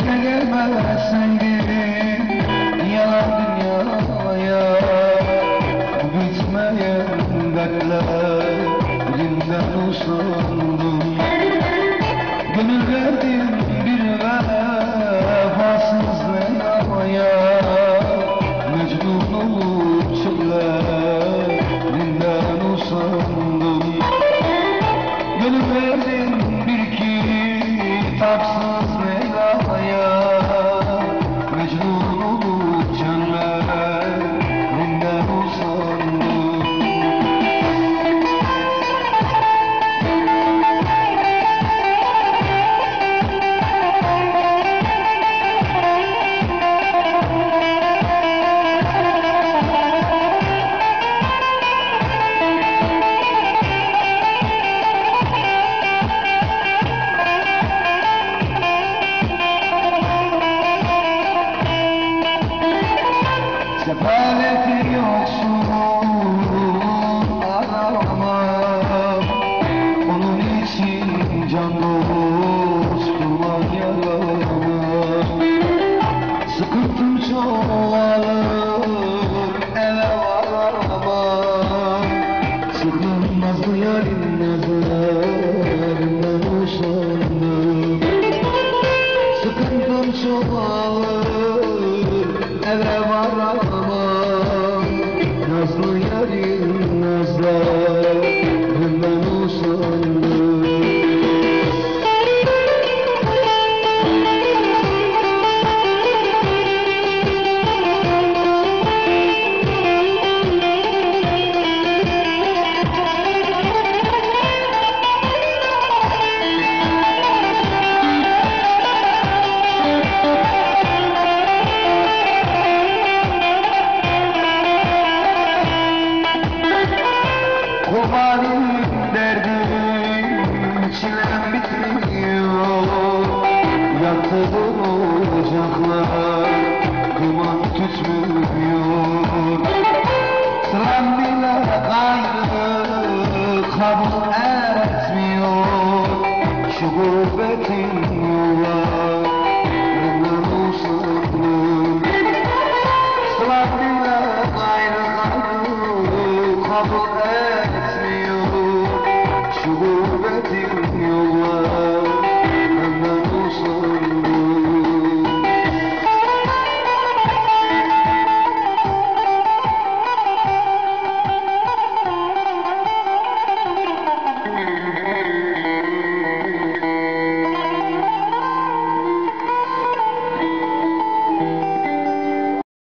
demeseydim Yalan dünyaya bitmeyen dertler Elimden usandım Gönül verdim bir vefasız Leyla'ya Mecnun olup çöllerinden usandım Gönül verdim Sefaleti yoksun aramam Onun için can dost kurban yaramam Sıkıntım çoğalır eve varamam Sıkılmaz bu yarın nazarından usandım Sıkıntım çoğalır Senhor. Kurbanım derdim çilem bitmiyor. Yaktığım ocaklar duman tutmuyor. Sıram bile gayrı kabul etmiyor. Şu gurbetin yollarından usandım Sıram bile gayrı gayrı